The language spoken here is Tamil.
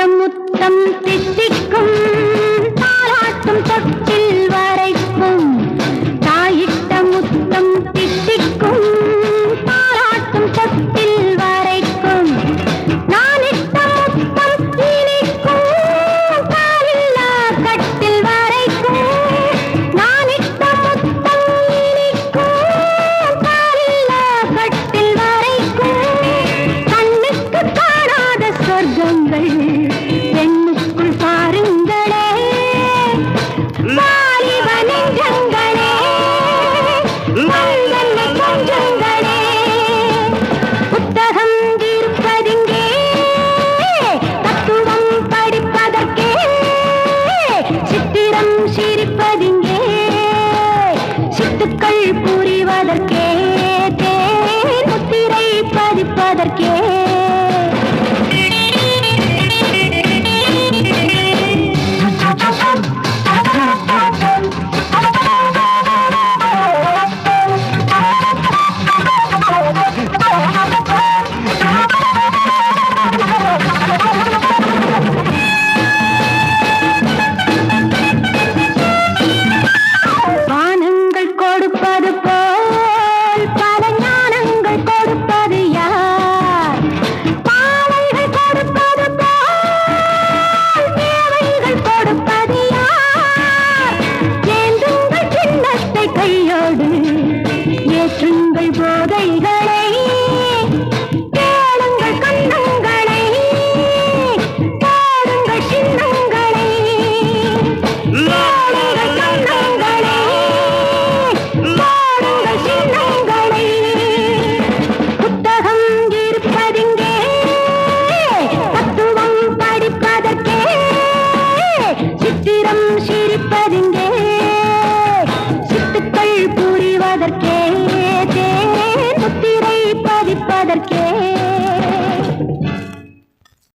முத்தம் முத்தம் தித்திக்கும் தாராட்டும் தொட்டில்